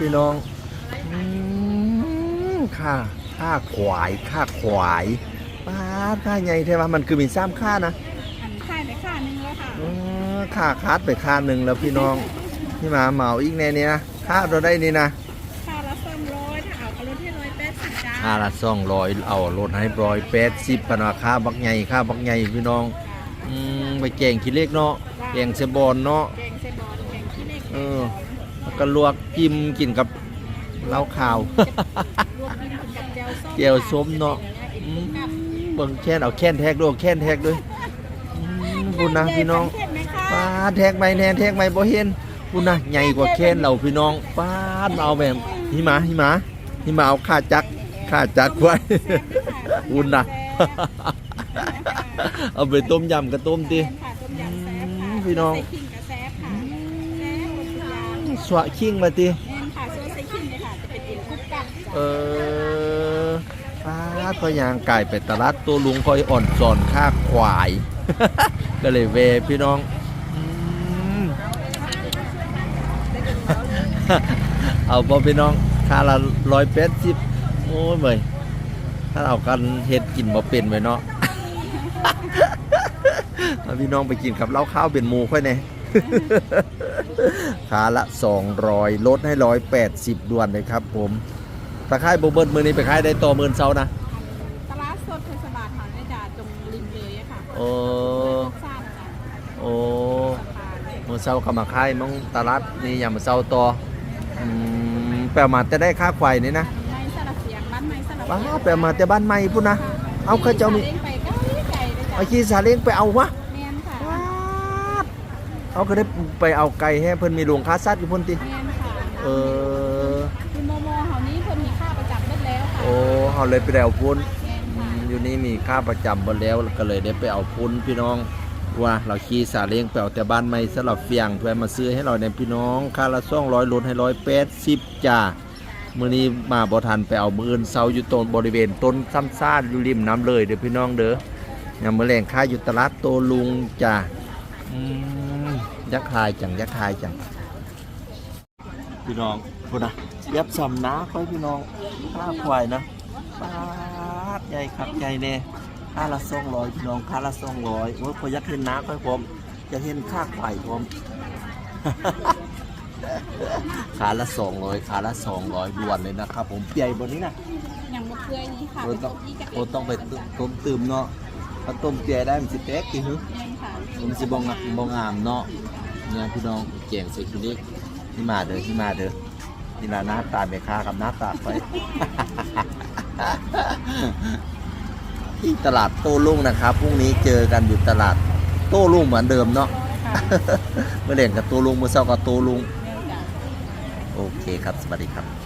พี่น้องอืมค่าค่าขวายค่าขวายป้าดค่าใหญ่ใช่ปะมันคือมีซ้ำค่านะอันค่ายไปค่านึงแล้วค่ะเออค่าคัดไปค่าหนึ่งแล้วพี่น้องพี่หมาเหมาอีกแน่นี้นะค่าเราได้นี่นะค่าละสองร้อยถ้าเอากระรถที่ร้อยแปดสิบจ้าค่าละสองร้อยเอาลดให้ร้อยแปดสิบปนว่าค่าบักใหญ่ค่าบักใหญ่พี่น้องอืมไปแกงขี้เล็กเนาะแกงเซบอนเนาะแกงเซบอนแกงขี้เหล็กเออแล้ว ก็ลวกจิ้มกินกับเหล้าขาว รวมกินกับแจวส้มแจ่วส้มเนาะ อืมเบิ่งแค่นเอาแค่นแทกด้วยเอาแค่นแทกด้วยอืมพูดนะพี่น้องเห็นไหมคะป้าดแทกไหมแน่แทกไหมบ่เห็นพูดนะใหญ่กว่าแค่นเราพี่น้องป้าดมาเอาแบบหิมะหิมะหิมะเอาข้าจักข้าจักไว้อุ่นนะ เอาไปต้มยำกับต้มติแซ่บค่ะต้มยำแซ่บค่ะอืมพี่น้อง ใส่ขิงกับแซ่บค่ะแซ่บหมดทุกอย่าง สวะขิงมาติแม่นค่ะส่วนใส่ขิงเนี่ยค่ะจะเป็นเอ็นคุกกับเออป้าดพอยางไก่ไปตลาดตัวลุงคอยอ่อนสอนค่าควาย ก็เลยเวพี่น้องอืม เอาพอพี่น้องค่าละร้อยแปดสิบโอ้ยเมยถ้าเอากันเฮ็ดกินบ่เป็นไว้เนาะ เอาพี่น้องไปกินกับเหล้าข้าวเป็นหมูค่อยแน่ ขาละ 200 ลดให้ 180ด่วนเลยครับผมตะไคร้โบเบิร์มือนี้ไปขายได้ต่อหมื่นเซานะตลาดสดเทศบาลหาดไม่จ่าตรงริมเลยอะค่ะโอ้ทราบจ้ะโอ้สะพานเลยมือเซาก็มาขายน้องตลาดนี่อย่ามาเซาต่ออืมแปลมาจะได้ค่าควายนี่นะในสลับเสียงบ้านไม้สลับว้าเสียงแปลมาแต่บ้านใหม่พุ่นนะ เอาเขาเจ้ามีลี้ยงไปก็ไก่เลยจ้ะเอาขี้ซาเล้งไปเอาวะแม่นค่ะว้าด เอาก็ได้ไปเอาไก่ให้เพิ่นมีโรงค้าสัตว์อยู่พุ่นติ แม่นค่ะเออ คือโมโมเฮานี้เพิ่นมีค่าประจำเบิดแล้วค่ะโอ้เขาเลยไปเอาพุ่นแม่นอืค่ะมอยู่นี่มีค่าประจำหมดแล้วก็เลยได้ไปเอาพุ่นพี่น้องว่าเราขี่ซาเล้งไปเอาแต่บ้านใหม่สลับเฟียงเพื่อมาซื้อให้เราในยพี่น้องค่าละ200ลดให้180จ้ามื้อนี้มาบ่ทันไปเอามื้ออื่นเซาอยู่ตรงบริเวณต้นซ้ำซ่านอยู่ริมน้ำเลยเด้อพี่น้องเด้อยามมื้อแลงค่าอยู่ตลาดโตลุงจ้าอืม ยักษ์คายจังยักษ์คายจังพี่น้องพุ่นนะยับซ้ำนะค่อยพี่น้องค่าควายนะปาดใหญ่ครับใหญ่แน่ค่าละสองร้อยพี่น้องค่าละสองร้อยโอ้ยพอยักเห็นน้าค่อยผมจะเห็นค่าควายผมขาละสองร้อยขาละสองร้อยด่วนเลยนะครับผมใหญ่บนนี้นะอย่างบ่เปื่อยนี้ค่ะโอ้ต้องนี่จะโอ้ต้องไปต้มตื่มเนาะ ถ้าต้มเจียได้มันสิแตกกี่ฮึแม่นค่ะมันสิบงบงงามเนาะเนี่ยพี่น้องแกงใส่คือเล็กที่มาเด้อที่มาเด้อนี่ละหน้าตาแม่ค้ากับหน้าตาไปที่ตลาดโต้รุ่งนะครับพรุ่งนี้เจอกันอยู่ตลาดโต้รุ่งเหมือนเดิมเนาะค่ะเมื่อเล่นกับโต้รุ่งเมื่อเช้ากับโต้รุ่งแม่นจ้ะโอเคครับสวัสดีครับ